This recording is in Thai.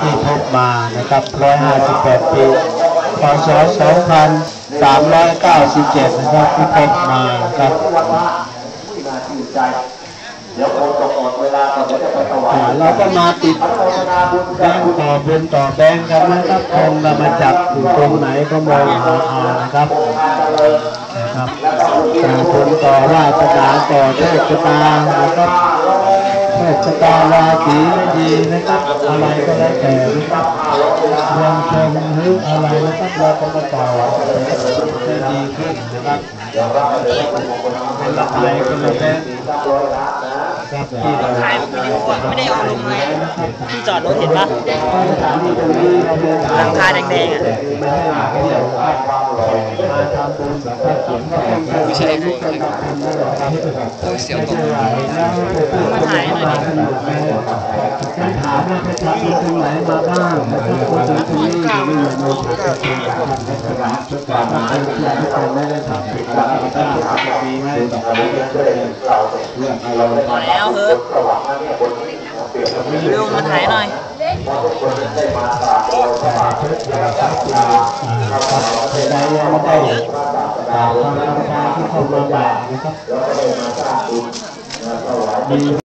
ที่พบมานะครับ 158 ปี พศ 2397 นะครับที่พบมาครับเดี๋ยวคงจะหมดเวลาก่อนเดี๋ยวจะไปถวายเราก็มาติดแบงค์ต่อบุญต่อแบงค์กันนะครับคงเรามาจับอยู่ตรงไหนก็มองเอาเอานะครับนะครับต่อบุญต่อวาสนาต่อโชคชะตานะครับ ชะตาราศีไม่ดีนะครับ อะไรก็แล้วแต่นะครับยังชมหรืออะไรนะครับเราก็มาต่อให้ดีขึ้นนะครับเป็นอะไรก็แล้วแต่ ถ่ายวิดีโออะไม่ได้เอาลงเลยที่จอดรถเห็นปะหลังคาแดงๆอะไม่ใช่พวกต้องเสียวตกมาถ่ายหน่อยดิการถามว่าประชาชนตรงไหนมาบ้างนะครับคนถึงตรงนี้ไม่อยู่ในประชาชนนะครั บการมาเป็นที่ทุกคนไม่ได้ทำผิดหลักการมีไหมพอแล้วเฮ้ยเร็วมาถ่ายหน่อยใดยังไม่ได้ตามความต้องการที่เข้ามาใหม่นะครับมี